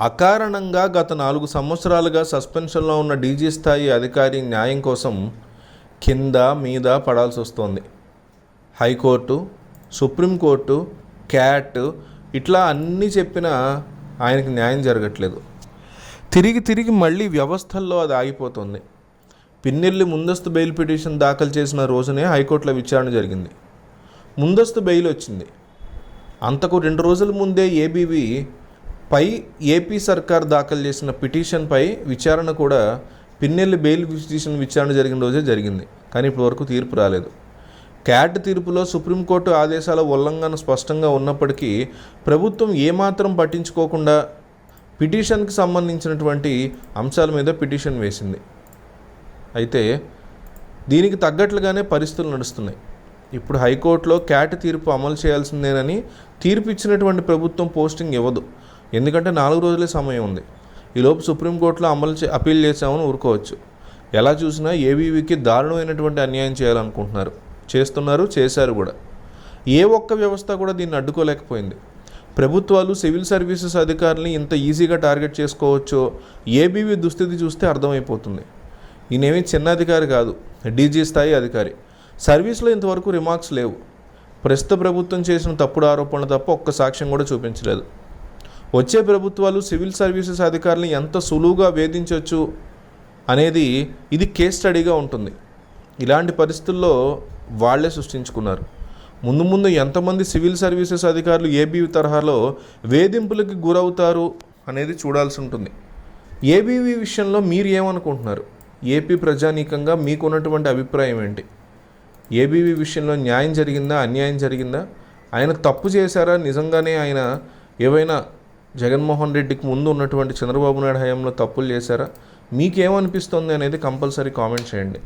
అకారణంగా గత నాలుగు సంవత్సరాలుగా సస్పెన్షన్లో ఉన్న డీజీ స్థాయి అధికారి న్యాయం కోసం కింద మీద పడాల్సి వస్తోంది. హైకోర్టు సుప్రీంకోర్టు క్యాట్ ఇట్లా అన్నీ చెప్పినా ఆయనకి న్యాయం జరగట్లేదు. తిరిగి తిరిగి మళ్ళీ వ్యవస్థల్లో అది ఆగిపోతుంది. పిన్నెల్లి ముందస్తు బెయిల్ పిటిషన్ దాఖలు చేసిన రోజునే హైకోర్టులో విచారణ జరిగింది. ముందస్తు బెయిల్ వచ్చింది. అంతకు రెండు రోజుల ముందే ఏబీవీ పై ఏపీ సర్కార్ దాఖలు చేసిన పిటిషన్పై విచారణ కూడా పిన్నెల్లి బెయిల్ పిటిషన్ విచారణ జరిగిన రోజే జరిగింది. కానీ ఇప్పటివరకు తీర్పు రాలేదు. క్యాట్ తీర్పులో సుప్రీంకోర్టు ఆదేశాల ఉల్లంఘన స్పష్టంగా ఉన్నప్పటికీ ప్రభుత్వం ఏమాత్రం పట్టించుకోకుండా పిటిషన్కి సంబంధించినటువంటి అంశాల మీద పిటిషన్ వేసింది. అయితే దీనికి తగ్గట్లుగానే పరిస్థితులు నడుస్తున్నాయి. ఇప్పుడు హైకోర్టులో క్యాట్ తీర్పు అమలు చేయాల్సిందేనని తీర్పు ఇచ్చినటువంటి ప్రభుత్వం పోస్టింగ్ ఇవ్వదు. ఎందుకంటే నాలుగు రోజులే సమయం ఉంది. ఈలోపు సుప్రీంకోర్టులో అమలు చే అపీల్ చేశామని ఊరుకోవచ్చు. ఎలా చూసినా ఏబీవీకి దారుణమైనటువంటి అన్యాయం చేయాలనుకుంటున్నారు. చేస్తున్నారు చేశారు కూడా. ఏ ఒక్క వ్యవస్థ కూడా దీన్ని అడ్డుకోలేకపోయింది. ప్రభుత్వాలు సివిల్ సర్వీసెస్ అధికారులని ఇంత ఈజీగా టార్గెట్ చేసుకోవచ్చో ఏబీవీ దుస్థితి చూస్తే అర్థమైపోతుంది. ఈయనేమి చిన్న అధికారి కాదు డీజీ స్థాయి అధికారి. సర్వీస్లో ఇంతవరకు రిమార్క్స్ లేవు. ప్రస్తుత ప్రభుత్వం చేసిన తప్పుడు ఆరోపణలు తప్ప ఒక్క సాక్ష్యం కూడా చూపించలేదు. వచ్చే ప్రభుత్వాలు సివిల్ సర్వీసెస్ అధికారులను ఎంత సులువుగా వేధించవచ్చు అనేది ఇది కేస్ స్టడీగా ఉంటుంది. ఇలాంటి పరిస్థితుల్లో వాళ్ళే సృష్టించుకున్నారు. ముందు ముందు ఎంతమంది సివిల్ సర్వీసెస్ అధికారులు ఏబీవీ తరహాలో వేధింపులకి గురవుతారు అనేది చూడాల్సి ఉంటుంది. ఏబీవీ విషయంలో మీరు ఏమనుకుంటున్నారు? ఏపీ ప్రజానీకంగా మీకున్నటువంటి అభిప్రాయం ఏంటి? ఏబీవీ విషయంలో న్యాయం జరిగిందా అన్యాయం జరిగిందా? ఆయన తప్పు చేశారా? నిజంగానే ఆయన ఏవైనా జగన్మోహన్ రెడ్డికి ముందు ఉన్నటువంటి చంద్రబాబు నాయుడు హయాంలో తప్పులు చేశారా? మీకేమనిపిస్తుంది అనేది కంపల్సరీ కామెంట్ చేయండి.